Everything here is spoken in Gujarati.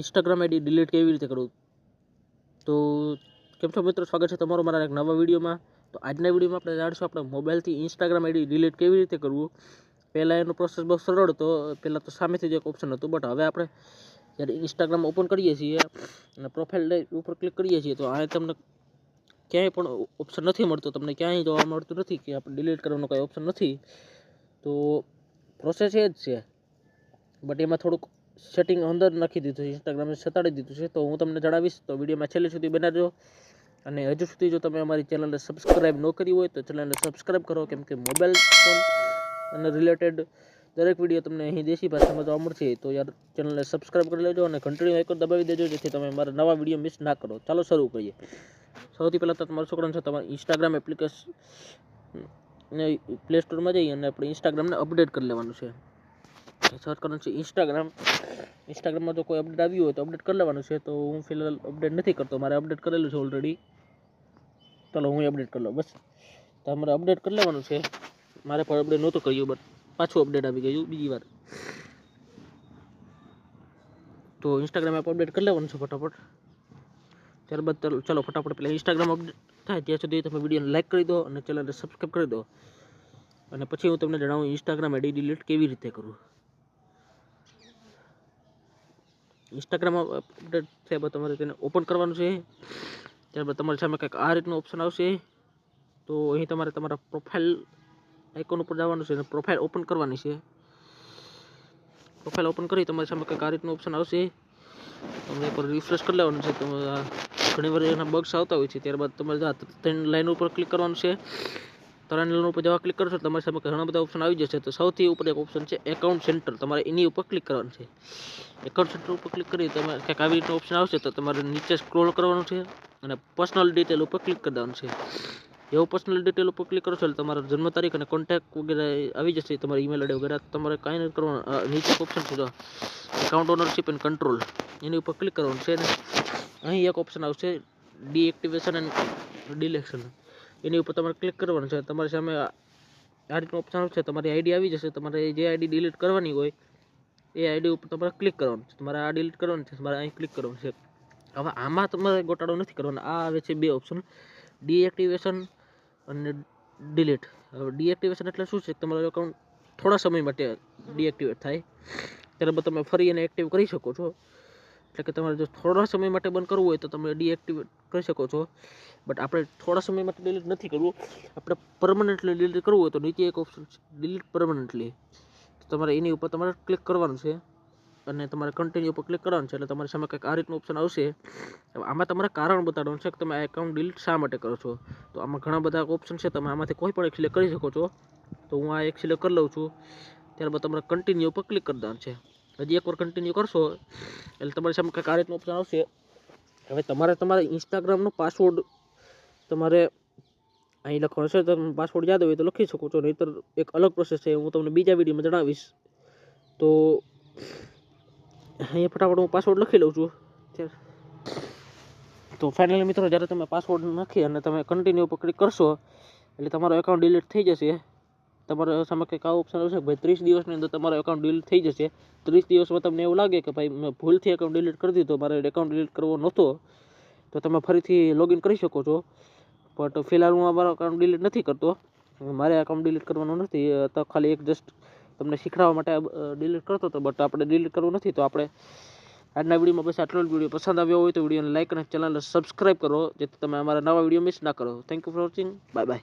ઇન્સ્ટાગ્રામ આઈડી ડિલીટ કેવી રીતે કરવું તો કેમ છો મિત્રો? સ્વાગત છે તમારું મારા એક નવા વિડીયોમાં. તો આજના વિડીયોમાં આપણે જાણીશું આપણે મોબાઈલથી ઇન્સ્ટાગ્રામ આઈડી ડિલીટ કેવી રીતે કરવું? પહેલાં એનો પ્રોસેસ બહુ સરળ હતો. પહેલાં તો સામેથી જ એક ઓપ્શન હતું બટ હવે આપણે જ્યારે ઇન્સ્ટાગ્રામ ઓપન કરીએ છીએ અને પ્રોફાઇલ ઉપર ક્લિક કરીએ છીએ, તો આ તમને ક્યાંય પણ ઓપ્શન નથી મળતો. તમને ક્યાંય જોવા મળતું નથી કે આપણે ડિલીટ કરવાનો કોઈ ઓપ્શન નથી. તો પ્રોસેસ એ જ છે. બટ એમાં થોડુંક સેટિંગ અંદર નાખી દીધું છે ઇન્સ્ટાગ્રામે સતાડી દીધું છે. તો હું તમને જણાવીશ, તો વિડીયોમાં છેલ્લે સુધી બનાવજો અને હજુ સુધી જો તમે અમારી ચેનલને સબસ્ક્રાઈબ ન કરી હોય, તો ચેનલને સબસ્ક્રાઈબ કરો, કેમ કે મોબાઈલ ફોન અને રિલેટેડ દરેક વીડિયો તમને અહીં દેશી ભાષામાં જોવા મળશે. તો યાર, ચેનલને સબસ્ક્રાઈબ કરી લેજો અને ઘંટડી આઇકોન દબાવી દેજો, જેથી તમે મારા નવા વીડિયો મિસ ના કરો. ચાલો શરૂ કરીએ. સૌથી પહેલાં તો તમારું છોકરાને છે, તમારે ઇન્સ્ટાગ્રામ એપ્લિકેશન પ્લે સ્ટોરમાં જઈ અને આપણે ઇન્સ્ટાગ્રામને અપડેટ કરી લેવાનું છે. સર્ચ કરવાનું છે ઇન્સ્ટાગ્રામ ઇન્સ્ટાગ્રામમાં જો કોઈ અપડેટ આવ્યું હોય તો અપડેટ કરી લેવાનું છે. તો હું ફિલહાલ અપડેટ નથી કરતો. મારે અપડેટ કરેલું છે ઓલરેડી ચાલો, હું અપડેટ કરી લઉં. બસ. તો અમારે અપડેટ કરી લેવાનું છે. મારે પણ અપડેટ નહોતું કર્યું બટ પાછું અપડેટ આવી ગયું બીજી વાર. તો ઇન્સ્ટાગ્રામ એપ અપડેટ કરી લેવાનું છે ફટાફટ. ત્યારબાદ ચાલો ફટાફટ પહેલાં ઇન્સ્ટાગ્રામ અપડેટ થાય. ત્યાં સુધી તમે વિડીયોને લાઇક કરી દો અને ચેનલને સબસ્ક્રાઈબ કરી દો. અને પછી હું તમને જણાવું ઇન્સ્ટાગ્રામ આઈડી ડિલીટ કેવી રીતે કરવું. ઇન્સ્ટાગ્રામ અપડેટ થયા બાદ તમારે તેને ઓપન કરવાનું છે. ત્યારબાદ તમારી સામે કંઈક આ રીતનું ઓપ્શન આવશે. તો અહીં તમારે તમારા પ્રોફાઇલ આઇકોન ઉપર જવાનું છે અને પ્રોફાઇલ ઓપન કરવાની છે. પ્રોફાઇલ ઓપન કરી તમારી સામે કંઈક આ રીતનું ઓપ્શન આવશે. તમને એકવાર રિફ્રેશ કરી લેવાનું છે. તમે ઘણીવાર ઘણી વાર એના બગ્સ આવતા હોય છે. ત્યારબાદ તમારે ત્રણ લાઈન ઉપર ક્લિક કરવાનું છે. ત્રણ લાઈન ઉપર જવા ક્લિક કરશો તમારી સામે ઘણા બધા ઓપ્શન આવી જશે. તો સૌથી ઉપર એક ઓપ્શન છે એકાઉન્ટ સેન્ટર તમારે એની ઉપર ક્લિક કરવાનું છે. એકાઉન્ટ સેન્ટર ઉપર ક્લિક કરી તમે કંઈક આવી રીતનું ઓપ્શન આવશે તો તમારે નીચે સ્ક્રોલ કરવાનું છે અને પર્સનલ ડિટેલ ઉપર ક્લિક કરી છે. એવું પર્સનલ ડિટેલ ઉપર ક્લિક કરશો એટલે તમારા જન્મ તારીખ અને કોન્ટેક્ટ વગેરે આવી જશે. તમારી ઈમેલ આઈડી વગેરે તમારે કાંઈ નથી કરવાનું. નીચે ઓપ્શન છે એકાઉન્ટ ઓનરશિપ એન્ડ કંટ્રોલ એની ઉપર ક્લિક કરવાનું છે અને અહીં એક ઓપ્શન આવશે ડીએક્ટિવેશન એન્ડ ડિલેક્શન એની ઉપર તમારે ક્લિક કરવાનું છે. તમારી સામે આ રીતનું ઓપ્શન આવશે. તમારી આઈડી આવી જશે. તમારે જે આઈડી ડિલીટ કરવાની હોય, એ આઈડી ઉપર તમારે ક્લિક કરવાનું છે. તમારે આ ડિલીટ કરવાનું છે. તમારે અહીં ક્લિક કરવાનું છે. હવે આમાં તમારે ગોટાળો નથી કરવાનો. આ આવે છે બે ઓપ્શન ડીએક્ટિવેશન અને ડિલીટ હવે ડીએક્ટિવેશન એટલે શું છે? તમારું એકાઉન્ટ થોડા સમય માટે ડીએક્ટિવેટ થાય. ત્યારબાદ તમે ફરી એને એક્ટિવ કરી શકો છો. એટલે કે તમારે જો થોડા સમય માટે બંધ કરવું હોય તો તમે ડીએક્ટિવેટ કરી શકો છો. બટ આપણે થોડા સમય માટે ડિલીટ નથી કરવું. આપણે પરમનન્ટલી ડિલીટ કરવું હોય તો નીચે એક ઓપ્શન છે ડિલીટ પરમનન્ટલી તો તમારે એની ઉપર તમારે ક્લિક કરવાનું છે અને તમારે કન્ટિન્યુ ઉપર ક્લિક કરવાનું છે એટલે તમારી સામે કંઈક આ રીતનું ઓપ્શન આવશે. આમાં તમારે કારણ બતાડવાનું છે કે તમે આ એકાઉન્ટ ડિલીટ શા માટે કરો છો? તો આમાં ઘણા બધા ઓપ્શન છે, તમે આમાંથી કોઈ પણ એક સિલેક્ટ કરી શકો છો. તો હું આ એક સિલેક્ટ કરી લઉં છું. ત્યારબાદ તમારે કન્ટિન્યુ ઉપર ક્લિક કરી છે. હજી એકવાર કન્ટિન્યુ કરશો, એટલે તમારી સામે કંઈક આ રીતનું ઓપ્શન આવશે. હવે તમારે તમારા ઇન્સ્ટાગ્રામનો પાસવર્ડ તમારે અહીં લખવાનો છે, તમે પાસવર્ડ યાદ હોય તો લખી શકો છો, નહીંતર એક અલગ પ્રોસેસ છે, હું તમને બીજા વિડીયોમાં જણાવીશ. તો અહીંયા ફટાફટ હું પાસવર્ડ લખી લઉં છું. તો ફાઇનલી મિત્રો, જ્યારે તમે પાસવર્ડ નાખી અને તમે કન્ટિન્યુ ઉપર ક્લિક કરશો, એટલે તમારો એકાઉન્ટ ડિલીટ થઈ જશે. તમારા સામે કંઈક આવું ઓપ્શન આવશે ભાઈ ત્રીસ દિવસની અંદર તમારો એકાઉન્ટ ડિલીટ થઈ જશે. ત્રીસ દિવસમાં તમને એવું લાગે કે ભાઈ મેં ભૂલથી એકાઉન્ટ ડિલીટ કરી દીધો, મારે એકાઉન્ટ ડિલીટ કરવો નહોતો, તો તમે ફરીથી લોગિન કરી શકો છો. બટ ફિલહાલ હું મારો એકાઉન્ટ ડિલીટ નથી કરતો. મારે એકાઉન્ટ ડિલીટ કરવાનું નથી. તો ખાલી એક જસ્ટ તમને શીખડાવવા માટે ડિલીટ કરતો હતો. બટ આપણે ડિલીટ કરવું નથી, તો આપણે આજના વિડીયોમાં બસ આટલો જ વીડિયો પસંદ આવ્યો હોય તો વિડીયોને લાઇક અને ચેનલને સબસ્ક્રાઈબ કરો, જેથી તમે અમારા નવા વીડિયો મિસ ના કરો. Thank you for watching bye bye